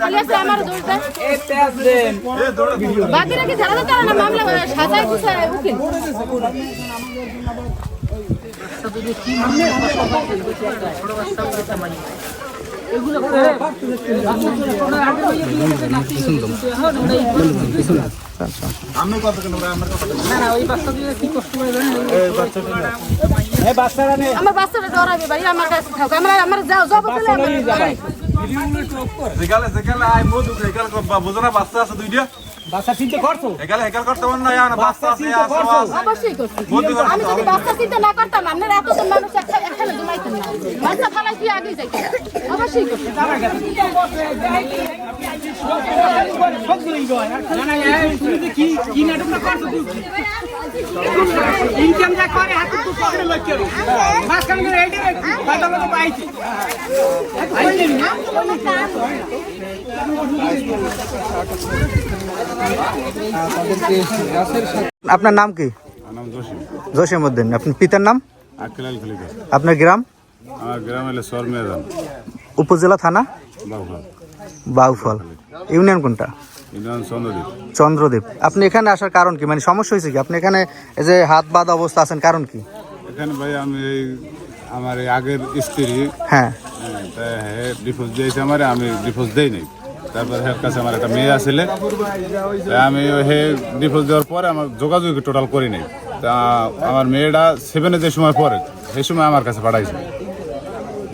Police আমার দোষটা বাকি রেখে ঝাড়া দিতে না মামলা সাজায় গুছায় উকিল আমার বাচ্চাটা ডরাবে আমার কাছে থাকো। আমরা আমার যাও যাব পেলে আমার যেগালে যেগালে আই মধু এগাল বুঝনা বাচ্চা আছে দুইটা। বাসা চিন্তা করছ এগালে হেগাল করতে পার না না বাচ্চা আছে আছে। অবশ্যই করছি। আমি যদি বাচ্চা চিন্তা না করতাম আপনার এতজন মানুষ এখানে ঘুমাইতেন না। বাচ্চা ফালাই দিয়ে আগে যাইতেন। অবশ্যই করছি। করছ ইনকাম যা করে হাতে তুই পকেটে লক্ষ্য করো মাঝখানে এইটা পাইছি। আইছি আপনার নাম কি? জসিম। জসিমউদ্দিন। আপনার পিতার নাম? আপনার গ্রাম? উপজেলা থানা? বাউফল। ইউনিয়ন কোনটা? চন্দ্রদ্বীপ। আপনি এখানে আসার কারণ কি? মানে সমস্যা হয়েছে কি? আপনি এখানে এই যে হাত বাঁধা অবস্থা আছেন কারণ কি? এখানে ভাই আমি এই আমার এই আগের স্ত্রী হ্যাঁ। হ্যাঁ, হ্যাঁ ডিভোর্স দিয়েছে আমার আমি ডিভোর্স দেই নাই। তারপর হের কাছে আমার একটা মেয়ে আসলে আমি হে ডিভোর্স দেওয়ার পরে আমার যোগাযোগ টোটাল করি নাই। তা আমার মেয়েটা সেভেনে যে সময় পরে সেই সময় আমার কাছে পাঠাইছে।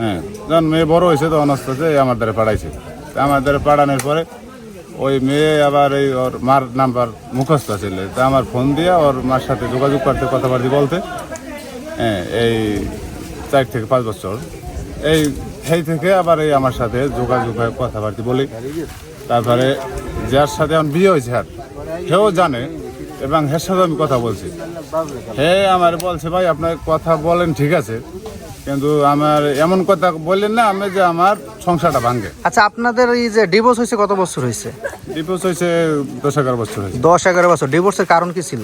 হ্যাঁ যখন মেয়ে বড় হয়েছে তখন আস্তে আস্তে আমার দ্বারা পাঠাইছে। আমার দ্বারা পাঠানোর পরে ওই মেয়ে আবার এই ওর মার নাম্বার মুখস্থ ছিল তা আমার ফোন দিয়ে ওর মার সাথে যোগাযোগ করতে, কথাবার্তি বলতে হ্যাঁ এই চার থেকে পাঁচ বছর। এই সেই থেকে আবার এই আমার সাথে যোগাযোগ হয় কথাবার্তি বলি। তারপরে যার সাথে আমার বিয়ে হয়েছে আর সেও জানে এবং হের সাথে আমি কথা বলছি। হে আমার বলছে ভাই আপনার কথা বলেন ঠিক আছে। কিন্তু আমার এমন কথা বললেন না আমি যে আমার সংসারটা ভাঙে আচ্ছা আপনাদের এই যে ডিভোর্স হয়েছে কত বছর হয়েছে? ডিভোর্স হয়েছে দশ এগারো বছর হয়েছে। দশ এগারো বছর। ডিভোর্সের কারণ কি ছিল?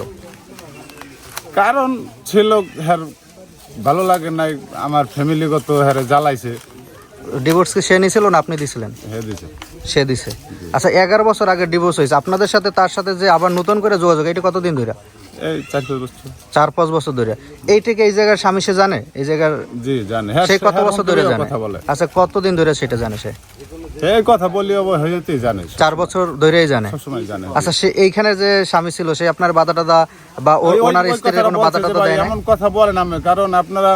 কারণ ছিল হ্যার ভালো লাগে নাই আমার ফ্যামিলিগত হ্যারে জ্বালাইছে। ডিভোর্স কি সে নিয়েছিল না আপনি দিছিলেন? সে দিছে। আচ্ছা এগারো বছর আগে ডিভোর্স হয়েছে। আপনাদের সাথে তার সাথে যে আবার নতুন করে যোগাযোগ এটা কতদিন ধরে? এই চার পাঁচ বছর। ধরে। এইটাকে এই জায়গার স্বামী সে জানে? এই জায়গার জি জানে। হ্যাঁ সে কত হ্যাঁ, বছর ধরে জানে? আচ্ছা কতদিন ধরে সেটা জানে সে? এই কথা বলি হয়েতেই জানে চার বছর ধরেই জানে। জানে। আচ্ছা সে এইখানে যে স্বামী ছিল সে আপনার বাধা টাদা বা ওনার স্ত্রীর কোনো বাধা টাদা দেয় এমন কথা বলেন আমি কারণ আপনারা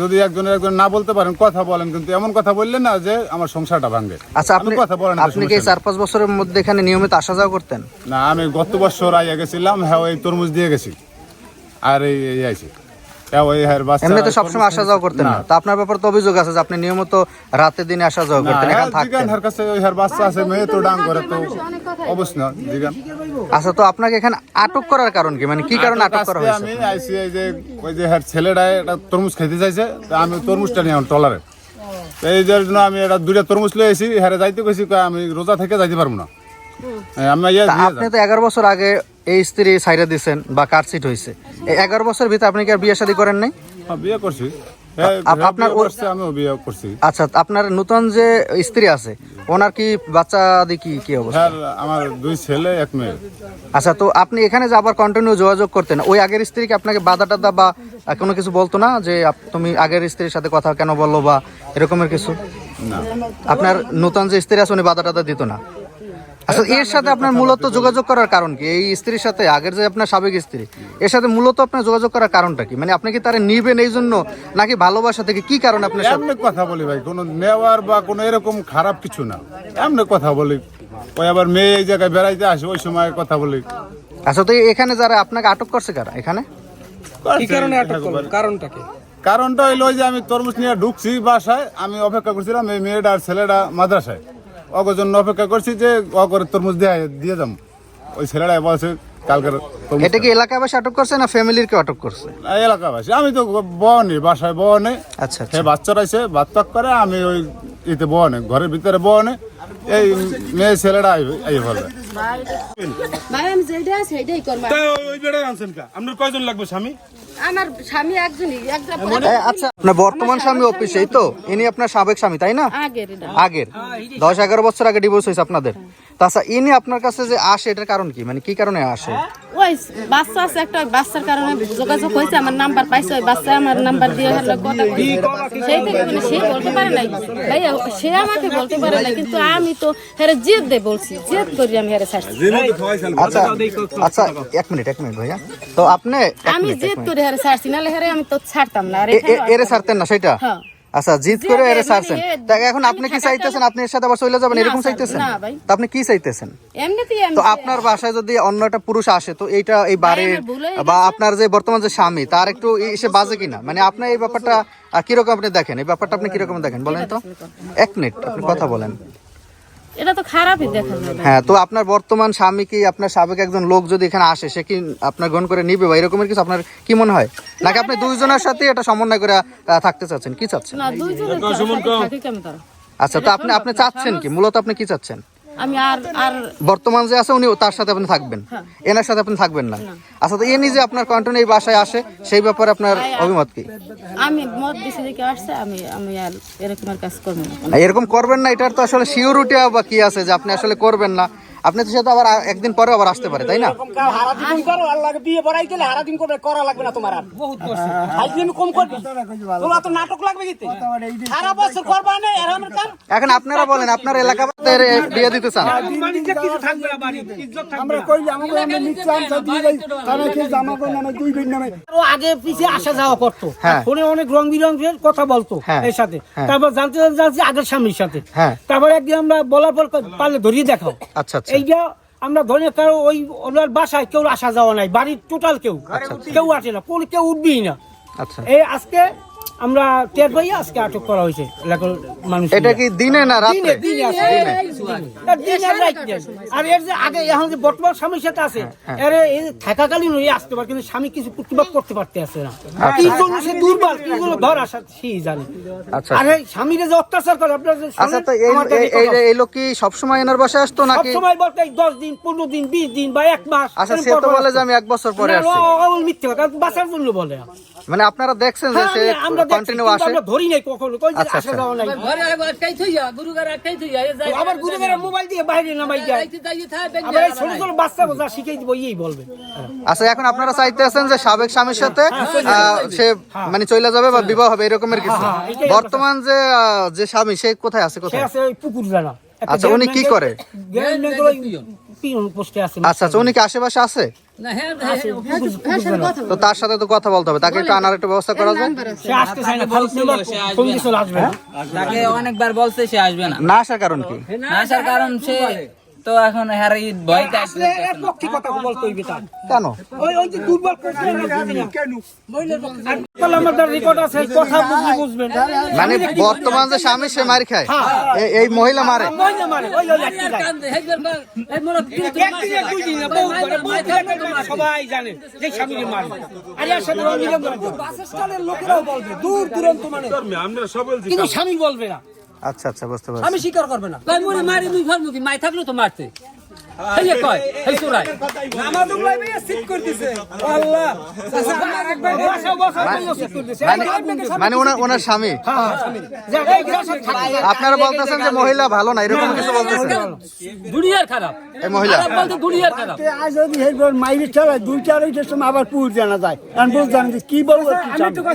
যদি একজনের একজন না বলতে পারেন কথা বলেন কিন্তু এমন কথা বললেন না যে আমার সংসারটা ভাঙবে। আচ্ছা আপনি কথা বলেন আপনি কি চার পাঁচ বছরের মধ্যে এখানে নিয়মিত আসা যাওয়া করতেন? না আমি গত বছর আইয়া গেছিলাম হ্যাঁ ওই তরমুজ দিয়ে গেছি। আর এই এই আইছি। হ্যাঁ হ্যাঁ সবসময় আসা যাওয়া করতেন না। তো আপনার ব্যাপারে তো অভিযোগ আছে যে আপনি নিয়মিত রাতে দিনে আসা যাওয়া করতেন এখানে থাকতেন। হার কাছে ওই হার বাচ্চা আছে মেয়ে তো ডাং করে তো অবশ্যই না জিগান। আচ্ছা তো আপনাকে এখানে আটক করার কারণ কি? মানে কি কারণে আটক করা হয়েছে? আমি আইসি যে ওই যে হ্যাঁ ছেলেটা একটা তরমুজ খেতে চাইছে তা আমি তরমুজটা নিয়ে আমার টলারে এই যে জন্য আমি এটা দুইটা তরমুজ লয়ে এসি হ্যাঁ যাইতে কইছি আমি রোজা থেকে যাইতে পারব না। হ্যাঁ, আমি আপনি তো এগারো বছর আগে এই স্ত্রী সাইডে দিয়েছেন বা কাটসিট হয়েছে এই এগারো বছর ভিতরে আপনি কি আর বিয়ে শাদী করেন নাই? বিয়ে করছি। আপনার আচ্ছা আপনার নতুন যে স্ত্রী আছে ওনার কি বাচ্চা আদি কি অবস্থা? হ্যাঁ আমার দুই ছেলে এক মেয়ে। আচ্ছা তো আপনি এখানে যে আবার কন্টিনিউ যোগাযোগ করতেন ওই আগের স্ত্রীকে আপনাকে বাধা টাদা বা কোনো কিছু বলতো না যে তুমি আগের স্ত্রীর সাথে কথা কেন বলল বা এরকমের কিছু? আপনার নতুন যে স্ত্রী আছে উনি বাধা টাদা দিত না? আচ্ছা এর সাথে আপনার মূলত যোগাযোগ করার কারণ কি? এই স্ত্রীর সাথে আগের যে আপনার সাবেক স্ত্রী এর সাথে মূলত আপনার যোগাযোগ করার কারণটা কি? মানে আপনি কি তারা নিবেন এই জন্য নাকি ভালোবাসা থেকে কি কারণ আপনার সাথে কথা বলি ভাই কোনো নেওয়ার বা কোনো এরকম খারাপ কিছু না। এমনি কথা বলি। ওই আবার মেয়ে এই জায়গায় বেড়াইতে আসে ওই সময় কথা বলি। আচ্ছা তো এখানে যারা আপনাকে আটক করছে কারা? এখানে? কি কারণে আটক করল কারণটা কি? কারণটা হইল যে আমি তরমুজ নিয়ে ঢুকছি বাসায় আমি অপেক্ষা করছিলাম এই মেয়েটা আর ছেলেটা মাদ্রাসায়। অগর জন্য অপেক্ষা করছি যে অগর তরমুজ দিয়ে দিয়ে যাম। ওই ছেলেটা বলছে কালকের এটা কি এলাকাবাসী আটক করছে না ফ্যামিলির কেউ আটক করছে? না, এলাকাবাসী। আমি তো বহনি বাসায় বহনে আচ্ছা আচ্ছা। সে বাচ্চারা এসে বাচ্চা করে আমি ওই ইতে বনে ঘরের ভিতরে বনে এই মেয়ে ছেলেটা এই বলবে ভাই আমি যেটা সেটাই করব ওই বেড়ে আনছেন কা? আপনার কয়জন লাগবে স্বামী? আমার স্বামী একজনই আচ্ছা আপনার বর্তমান স্বামী অফিসেই তো? ইনি আপনার সাবেক স্বামী তাই না? আগের আগের। দশ এগারো বছর আগে ডিভোর্স হয়েছে আপনাদের। তাছাড়া ইনি আপনার কাছে যে আসে এটার কারণ কি? মানে কি কারণে আসে? ওই বাচ্চা আছে একটা বাচ্চার কারণে যোগাযোগ হয়েছে আমার নাম্বার পাইছে ওই বাচ্চা আমার নাম্বার দিয়ে হলো কথা সেই থেকে মানে সে বলতে পারে নাই। ভাইয়া সে আমাকে বলতে পারে না কিন্তু আমি তো হেরে জেদ দে বলছি জেদ করি আমি হেরে ছাড়ছি। আচ্ছা আচ্ছা এক মিনিট এক মিনিট ভাইয়া। তো আপনি আমি জেদ। করে হেরে ছাড়ছি নাহলে হেরে আমি তো ছাড়তাম না আর এ- এ- এখানে এরে ছাড়তেন না সেটা? হ্যাঁ। আচ্ছা জিত করে এরে মানে ছাড়ছেন। এ- এখন আপনি কি চাইতেছেন? আপনি এর সাথে আবার চলে যাবেন? এরকম চাইতেছেন? তো আপনি কি চাইতেছেন? তো আপনার বাসায় যদি অন্য একটা পুরুষ আসে তো এইটা এই বাড়ির হয়ে বা আপনার যে বর্তমান যে স্বামী তার একটু এসে বাজে কিনা? মানে আপনার এই ব্যাপারটা কীরকম আপনি দেখেন? এই ব্যাপারটা আপনি কীরকম দেখেন? বলেন তো। এক মিনিট আপনি কথা বলেন। এটা তো খারাপই দেখা হ্যাঁ তো আপনার বর্তমান স্বামী কি আপনার সাবেক একজন লোক যদি এখানে আসে সে কি আপনার গ্রহণ করে নিবে বা এরকমের কিছু আপনার কি মনে হয়? নাকি আপনি দুইজনের সাথে এটা সমন্বয় করে আহ, থাকতে চাচ্ছেন? কি চাচ্ছেন? না দুইজনে থাকি কেমন তারা আচ্ছা তো আপনি আপনি চাচ্ছেন কি? মূলত আপনি কি চাচ্ছেন? আমি আর আর বর্তমান যে আছে উনি তার সাথে আপনি থাকবেন। এনার সাথে আপনি থাকবেন না। আচ্ছা তো এ নিজে আপনার কন্টিনিউ এই বাসায় আসে সেই ব্যাপারে আপনার অভিমত কি? আমি মত দিছি দেখে আসছে আমি আমি আর এরকমের কাজ করব না। না, এরকম করবেন না এটার তো আসলে সিউরিটি বা কি আছে যে আপনি আসলে করবেন না। আপনি তো সেটা আবার একদিন পরে আবার আসতে পারে তাই না? বিয়ে পড়াই গেলে হারা দিন করবে করা লাগবে না তোমার আর। বহুত কম করবি। তোমরা তো নাটক লাগবে সারা বছর করবা না কাম। এখন আপনারা বলেন আপনার এলাকা বিয়ে দিতে চান। আমরা কইলে আমরা সব দিয়ে যাই তারা কি জামা করে নামে দুই দিন নামে। আরও আগে পিছিয়ে আসা যাওয়া করতো। হ্যাঁ। ফোনে অনেক রং বিরঙের কথা বলতো হ্যাঁ। এর সাথে। হ্যাঁ। তারপর জানতে জানতে আগের স্বামীর সাথে। হ্যাঁ। তারপর একদিন আমরা বলার পর পারলে ধরিয়ে দেখাও। আচ্ছা আচ্ছা। এইটা আমরা ধরে কারও ওই ওনার বাসায় কেউ আসা যাওয়া নাই বাড়ির টোটাল কেউ। কেউ আসে না কোন কেউ উঠবেই না। আচ্ছা। এই আজকে আমরা টের পাই আজকে আটক করা হয়েছে মানুষ এটা কি দিনে না রাতে? দিনে দিনে আছে দিনে। দিনে। আর এর যে আগে এখন যে বর্তমান স্বামীর সাথে আছে এর থাকাকালীন ওই আসতে পারে কিন্তু স্বামী কিছু প্রতিবাদ করতে পারতে আছে না। কি জন্য সে দুর্বল কি জন্য ধর আসা সেই জানে। আর এই স্বামীরে যে অত্যাচার করে আপনার আচ্ছা তো এই এই- এই কথা। এই লোক কি সবসময় এনার বাসায় আসতো নাকি? সবসময় বলতে দশ দিন পনেরো দিন বিশ দিন বা এক মাস। আচ্ছা সে তো বলে যে আমি এক বছর পরে আসছি। ও- ও- ও মিথ্যে কথা বাঁচার জন্য বলে। মানে আপনারা দেখছেন যে হ্যাঁ, সে কন্টিনিউ আসে? আমরা ধরি নাই কখনো। কই যে আচ্ছা, আসা আচ্ছা। যাওয়া নাই। আবার মোবাইল দিয়ে বাইরে নামাই যায় যাইতে যাইতে থাকে ব্যাংক আবার এই ছোট ছোট বাচ্চা বোঝা শিখাই দিব এই বলবে। আচ্ছা এখন আপনারা চাইতেছেন যে সাবেক স্বামীর সাথে আহ, সে মানে চলে যাবে বা বিবাহ হবে এরকমের কিছু? হ্যাঁ, বর্তমান যে আহ, যে স্বামী সে কোথায় আছে কোথায়? আছে ওই পুকুর জানা। আচ্ছা, উনি কি করে? আচ্ছা আচ্ছা উনি কি আশেপাশে আছে? হ্যাঁ হ্যাঁ তো তার সাথে তো কথা বলতে হবে তাকে একটু আনার একটা ব্যবস্থা করা যায়? তাকে অনেকবার বলছে সে আসবে না। না আসার কারণ কি? না আসার কারণ সে তো এখন হ্যারি ভয়তে আসবে আসলে এর পক্ষে কথা বলতে হইবে তার। কেন? ওই ওই যে দুর্বল করছে না। বুঝি না। আর তাহলে আমাদের রেকর্ড আছে কথা বুঝলে বুঝবেন। মানে বর্তমান যে স্বামী সে মার খায়। এই মহিলা মারে। মহিলা মারে ওই ওই একটি যায়। একদিন এক দুই দিন বহুত করে সবাই জানে যে স্বামীর মারে আর এর সাথে অনিয়ম করে। লোকেরাও বলবে দূর দূরান্ত মানে। কিন্তু স্বামী বলবে না। আচ্ছা আচ্ছা বুঝতে পারছি। স্বামী স্বীকার করবে না। মারি মুই ফল মুখি মাই থাকল তো মারতে। কয়। মানে ওনার ওনার স্বামী। আপনারা বলতেছেন যে মহিলা ভালো না এরকম কিছু বলতেছেন? দুনিয়ার খারাপ। এই মহিলা? বলতে দুনিয়ার খারাপ। আজ যদি হেরবার মাইরে চালায় দুই চার সময় আবার পুর জানা যায়। আমি কি বলব জানব।